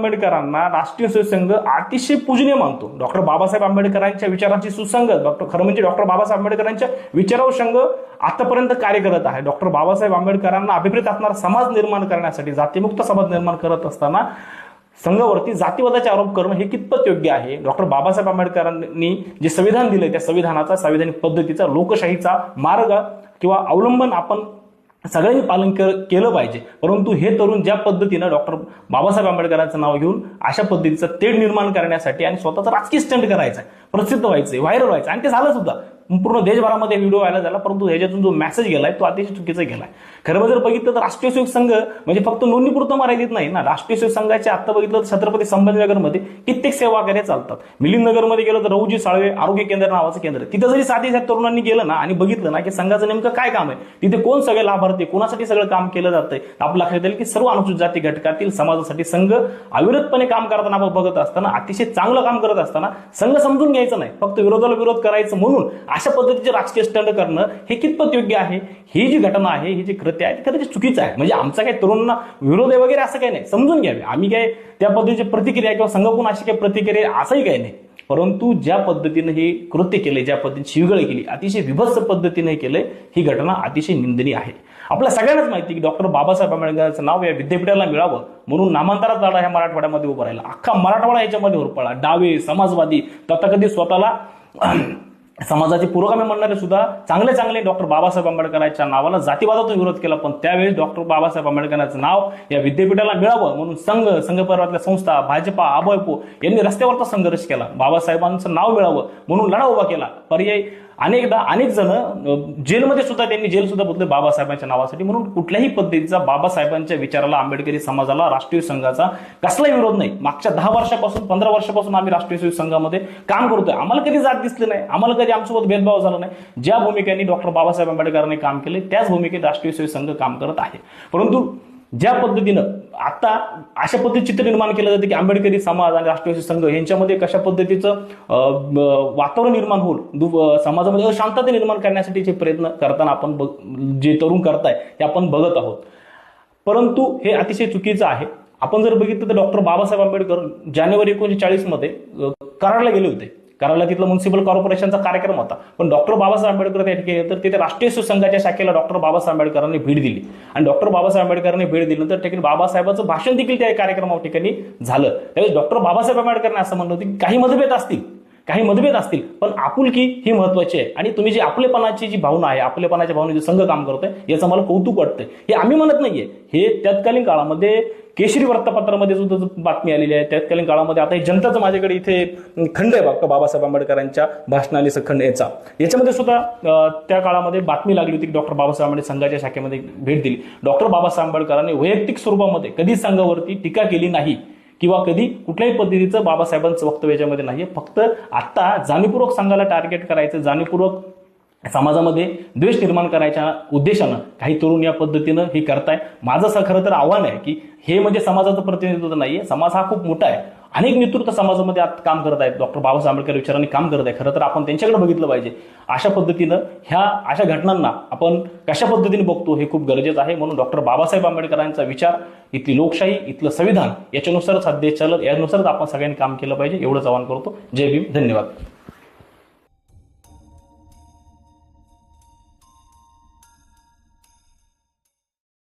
आंबेडकरांना राष्ट्रीय स्वयंसंघ अतिशय पूजनीय मानतो. डॉक्टर बाबासाहेब आंबेडकरांच्या विचारांची सुसंगत डॉक्टर खरं म्हणजे डॉक्टर बाबासाहेब आंबेडकरांच्या विचारावर संघ आतापर्यंत कार्य करत आहे. डॉक्टर बाबासाहेब आंबेडकरांना अभिप्रेत असणारा समाज निर्माण करण्यासाठी जातीमुक्त समाज निर्माण करत असताना संघावरती जातीवादाचे आरोप करणं हे कितपत योग्य आहे? डॉक्टर बाबासाहेब आंबेडकरांनी जे संविधान दिलंय त्या संविधानाचा संविधानिक पद्धतीचा लोकशाहीचा मार्ग किंवा अवलंबन आपण सगळ्यांनी पालन केलं पाहिजे. परंतु हे तरुण ज्या पद्धतीनं डॉक्टर बाबासाहेब आंबेडकरांचं नाव घेऊन अशा पद्धतीचं तेढ निर्माण करण्यासाठी आणि स्वतःचा राजकीय स्टंट करायचा आहे प्रसिद्ध व्हायचंय व्हायरल व्हायचं आणि ते झालं सुद्धा. पूर्ण देशभरामध्ये व्हिडिओ व्हायला झाला परंतु ह्याच्यातून जो मेसेज गेलाय तो अतिशय चुकीचा गेलाय. खरं जर बघितलं तर राष्ट्रीय स्वयं संघ म्हणजे फक्त नोंदणीपुरतं मर्यादित नाही ना. राष्ट्रीय स्वयं संघाचे आता बघितलं तर छत्रपती संभाजीनगरमध्ये कित्येक सेवा कार्य चालतात. मिलिंदनगरमध्ये गेलं तर रहुजी साळवे आरोग्य केंद्र नावाचं केंद्र. तिथं जरी साधी सात तरुणांनी गेलं ना आणि बघितलं ना की संघाचं नेमकं काय काम आहे तिथे कोण सगळे लाभार्थी कोणासाठी सगळं काम केलं जातंय आपलं लक्षात येईल की सर्व अनुसूचित जाती घटकातील समाजासाठी संघ अविरतपणे काम करताना आपण बघत असताना अतिशय चांगलं काम करत असताना संघ समजून घ्यायचं नाही. फक्त विरोधाला विरोध करायचं म्हणून अशा पद्धतीचे राजकीय स्टंड करणं हे कितपत योग्य आहे? ही जी घटना आहे ही जी कृत्य आहे ती कदाचित चुकीचं आहे. म्हणजे आमचा काही तरुणांना विरोध आहे वगैरे असं काही नाही. समजून घ्यावे. आम्ही काय त्या पद्धतीची प्रतिक्रिया किंवा संघाकडून अशी काही प्रतिक्रिया असंही काही नाही. परंतु ज्या पद्धतीने हे कृत्य केले ज्या पद्धतीने शिवगळ केली अतिशय विभत्स पद्धतीने केलंय ही घटना अतिशय निंदनीय आहे. आपल्या सगळ्यांनाच माहिती की डॉक्टर बाबासाहेब आंबेडकरांचं नाव या विद्यापीठाला मिळावं म्हणून नामांतरात लढा ह्या मराठवाड्यामध्ये उभं राहिला. अख्खा मराठवाडा याच्यामध्ये होरपळा डावे समाजवादी तथाकथित स्वतःला समाजाचे पुरोगामी म्हणणारे सुद्धा चांगले चांगले डॉक्टर बाबासाहेब आंबेडकरांच्या नावाला जातीवादातून विरोध केला. पण त्यावेळी डॉक्टर बाबासाहेब आंबेडकरांचं नाव या विद्यापीठाला मिळावं म्हणून संघ संघ परिवारातल्या संस्था भाजपा अभयपो यांनी रस्त्यावरचा संघर्ष केला. बाबासाहेबांचं नाव मिळावं म्हणून लढा उभा केला. पर्याय अनेकदा अनेक जण जेलमध्ये सुद्धा त्यांनी जेल सुद्धा बदले बाबासाहेबांच्या नावासाठी. म्हणून कुठल्याही पद्धतीचा बाबासाहेबांच्या विचाराला आंबेडकरी समाजाला राष्ट्रीय संघाचा कसलाही विरोध नाही. मागच्या दहा वर्षापासून पंधरा वर्षापासून आम्ही राष्ट्रीय स्वयं संघामध्ये काम करतोय. आम्हाला कधी जात दिसले नाही. आम्हाला कधी आमच्यासोबत भेदभाव झाला नाही. ज्या भूमिकेने डॉक्टर बाबासाहेब आंबेडकरांनी काम केले त्याच भूमिकेत राष्ट्रीय स्वयं संघ काम करत आहे. परंतु ज्या पद्धतीनं आता अशा पद्धतीचं चित्र निर्माण केलं जातं की आंबेडकरी समाज आणि राष्ट्रवादी संघ यांच्यामध्ये कशा पद्धतीचं वातावरण निर्माण होऊन समाजामध्ये अशांतता निर्माण करण्यासाठीचे प्रयत्न करताना आपण बघ- जे तरुण करताय ते आपण बघत आहोत. परंतु हे अतिशय चुकीचं आहे. आपण जर बघितलं तर डॉक्टर बाबासाहेब आंबेडकर जानेवारी एकोणीसशे चाळीसमध्ये कराडला गेले होते. कराडला तिथलं म्युन्सिपल कॉर्पोरेशनचा कार्यक्रम होता. पण डॉक्टर बाबासाहेब आंबेडकर त्या ठिकाणी तर तिथे राष्ट्रीय संघाच्या शाखेला डॉक्टर बाबासाहेब आंबेडकरांनी भेट दिली. आणि डॉक्टर बाबासाहेब आंबेडकरांनी भेट दिल्यानंतर तर ठिकाणी बाबासाहेबांचं भाषण देखील त्या कार्यक्रमा ठिकाणी झालं. त्यावेळेस डॉक्टर बाबासाहेब आंबेडकरांनी असं म्हणलं होतं की काही मतभेद असतील. काही मतभेद असतील पण आपुलकी ही महत्वाची आहे. आणि तुम्ही जी आपलेपणाची जी भावना आहे आपलेपणाच्या भावनेचे संघ काम करतोय याचं मला कौतुक वाटतंय. हे आम्ही म्हणत नाहीये. हे तत्कालीन काळामध्ये केशरी वृत्तपत्रामध्ये सुद्धा बातमी आलेली आहे तत्कालीन काळामध्ये आता हे जनताचं माझ्याकडे इथे खंड आहे बाबा बाबासाहेब आंबेडकरांच्या भाषणाली खंड याचा. याच्यामध्ये सुद्धा त्या काळामध्ये बातमी लागली होती की डॉक्टर बाबासाहेब आंबेडकर संघाच्या शाखेमध्ये भेट दिली. डॉक्टर बाबासाहेब आंबेडकरांनी वैयक्तिक स्वरूपामध्ये कधीच संघावरती टीका केली नाही. किंवा कधी कुठल्याही पद्धतीचं बाबासाहेबांचं वक्तव्य याच्यामध्ये आहे फक्त आत्ता जाणीवपूर्वक संघाला टार्गेट करायचं जाणीवपूर्वक समाजामध्ये द्वेष निर्माण करायच्या उद्देशानं काही तरुण या पद्धतीनं हे करताय. माझं असं खरं तर आव्हान आहे की हे म्हणजे समाजाचं प्रतिनिधित्व नाही आहे समाज हा खूप मोठा आहे. अनेक नेतृत्व समाजामध्ये आत काम करत आहेत. डॉक्टर बाबासाहेब आंबेडकर विचारांनी काम करत आहे खरं तर आपण त्यांच्याकडे बघितलं पाहिजे. अशा पद्धतीनं ह्या अशा घटनांना आपण कशा पद्धतीने बघतो हे खूप गरजेचं आहे. म्हणून डॉक्टर बाबासाहेब आंबेडकरांचा विचार इथली लोकशाही इथलं संविधान याच्यानुसारच हा चालत यानुसारच आपण सगळ्यांनी काम केलं पाहिजे. एवढंच आवाहन करतो. जय भीम. धन्यवाद.